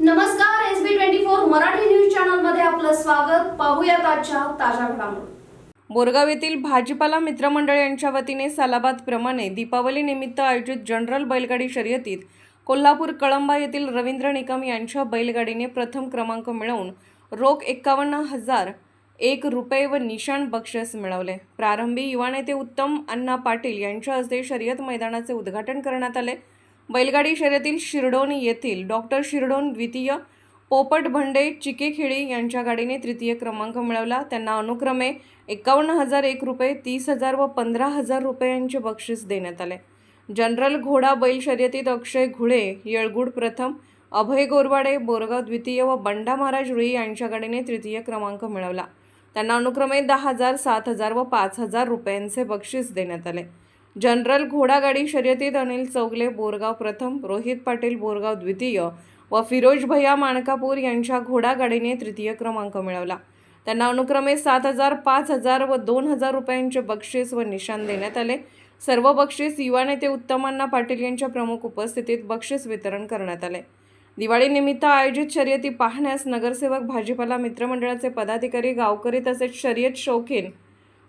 नमस्कार S B twenty four Marathi news चॅनलमध्ये आपलं स्वागत. पाहूयात आजच्या ताज्या घडामोडी. बोरगाव येथील भाजीपाला मित्रमंडळ यांच्या वतीने सालाबादप्रमाणे दीपावलीनिमित्त आयोजित जनरल बैलगाडी शर्यतीत कोल्हापूर कळंबा येथील रवींद्र निकम यांच्या बैलगाडीने प्रथम क्रमांक मिळवून रोख एक्कावन्न हजार एक रुपये व निशाण बक्षीस मिळवले. प्रारंभी युवा नेते उत्तम अण्णा पाटील यांच्या हस्ते शर्यत मैदानाचे उद्घाटन करण्यात आले. बैलगाडी शर्यतील शिरडोन येथील डॉक्टर शिरडोन द्वितीय पोपट भंडे चिकेखेडी यांच्या गाडीने तृतीय क्रमांक मिळवला. त्यांना अनुक्रमे एकावन्न हजार एक रुपये तीस हजार व पंधरा हजार रुपयांचे बक्षीस देण्यात आले. जनरल घोडा बैल शर्यतीत अक्षय घुळे येळगुड प्रथम अभय गोरवाडे बोरगाव द्वितीय व बंडा महाराज रुई यांच्या गाडीने तृतीय क्रमांक मिळवला. त्यांना अनुक्रमे दहा हजार सात हजार व पाच हजार रुपयांचे बक्षीस देण्यात आले. जनरल घोडागाडी शर्यतीत अनिल चौगले बोरगाव प्रथम रोहित पाटील बोरगाव द्वितीय व फिरोज भैया माणकापूर यांच्या घोडागाडीने तृतीय क्रमांक मिळवला. त्यांना अनुक्रमे सात हजार पाच हजार व दोन हजार रुपयांचे बक्षीस व निशाण देण्यात आले. सर्व बक्षीस युवा नेते उत्तमांना पाटील यांच्या प्रमुख उपस्थितीत बक्षीस वितरण करण्यात आले. दिवाळीनिमित्त आयोजित शर्यती पाहण्यास नगरसेवक भाजीपाला मित्रमंडळाचे पदाधिकारी गावकरी तसेच शर्यत शौकीन